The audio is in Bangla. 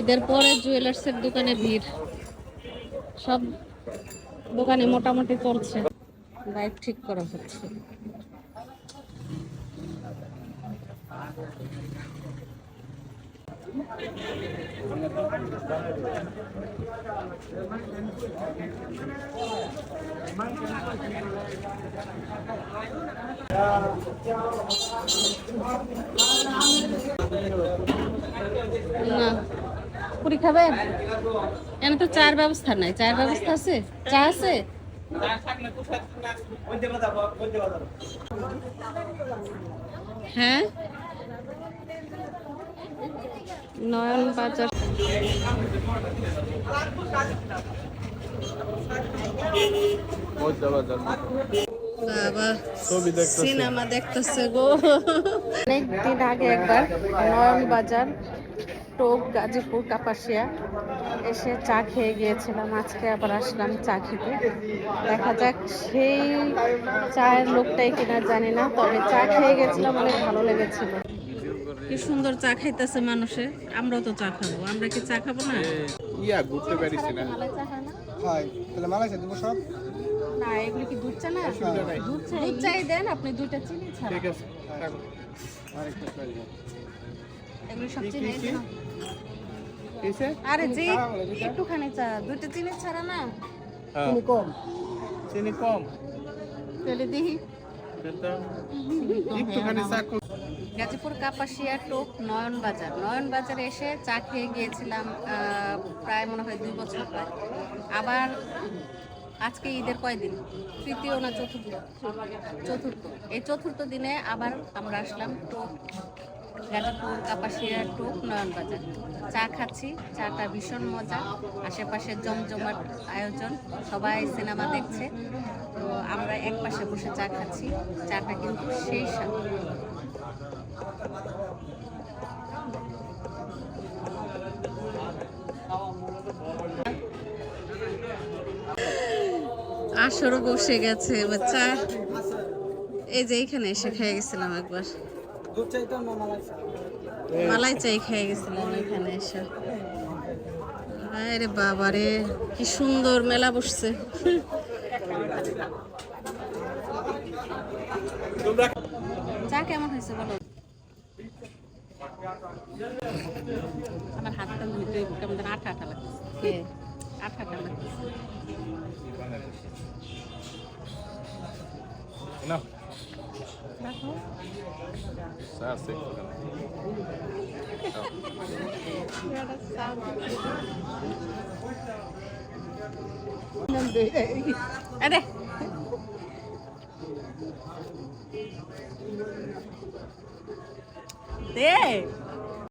ঈদের পরে জুয়েলার্সের দোকানে ভিড়। সব দোকানে মোটামুটি চলছে। লাইট ঠিক করা হচ্ছে। না। পুরি খাবেন এখানে তো চায়ের ব্যবস্থা নাই। চায়ের ব্যবস্থা আছে? চা আছে? হ্যাঁ? নয়ন বাজার। বাবা সিনেমা দেখতেছে গো। অনেকদিন আগে একবার নয়ন বাজার। টোপ গাজীপুর কাপাসিয়া এসে চা খেয়ে গিয়েছিলাম। আজকে আবার আসলাম চা খেতে। দেখা যাক সেই চায়ের লোকটাই কিনা জানি না তবে চা খেয়ে গেছিলাম অনেক ভালো লেগেছিল। কি সুন্দর চা খাইতেছে মানুষে। আমরাও তো চা খাব। আমরা কি চা খাব না? ইয়া ঘুরতে পারিস না। হয় তাহলে মালাইছে দেবো সব? না এগুলি কি দুধ চা না? দুধ চা দুধ চাই দেন আপনি দুইটা চিনি ছাড়া। ঠিক আছে থাকো। আরেকটা চাই। এগুলি সব চিনি? আরে একটুখানি চা দুইটা চিনি ছাড়া না? হ্যাঁ। কম। চিনি কম। তাহলে দেখি কিন্তু একটুখানি চা কম। গাজীপুর কাপাসিয়া টোপ নয়ন বাজার নয়ন বাজারে এসে চা খেয়ে গিয়েছিলাম আহ, প্রায় মনে হয় দুই বছর প্রায়। আবার আজকে ঈদের কয়দিন? তৃতীয় না চতুর্থ? চতুর্থ। এই চতুর্থ দিনে আবার আমরা আসলাম টোপ গাজীপুর, কাপাসিয়া টোপ নয়ন বাজার চা খাচ্ছি, চাটা ভীষণ মজা। আশেপাশে জমজমাট আয়োজন, সবাই সিনেমা দেখছে। তো আমরা এক পাশে বসে চা খাচ্ছি। চাটা কিন্তু সেই স্বাদ। আসরও বসে গেছে বাচ্চা এই যে এইখানে এসে খেয়ে গেছিলাম একবার। মালাই চাই খেয়ে গেছিলাম এখানে এসে। আরে বাবা রে কি সুন্দর মেলা বসছে। চা কেমন হয়েছে বলো? আমার হাতটা ধুইতে কেমন আঠা আঠা লাগছে। আঠা আঠা লাগছে। নাও, দেখো চা আছে একটুখানি। আরে দে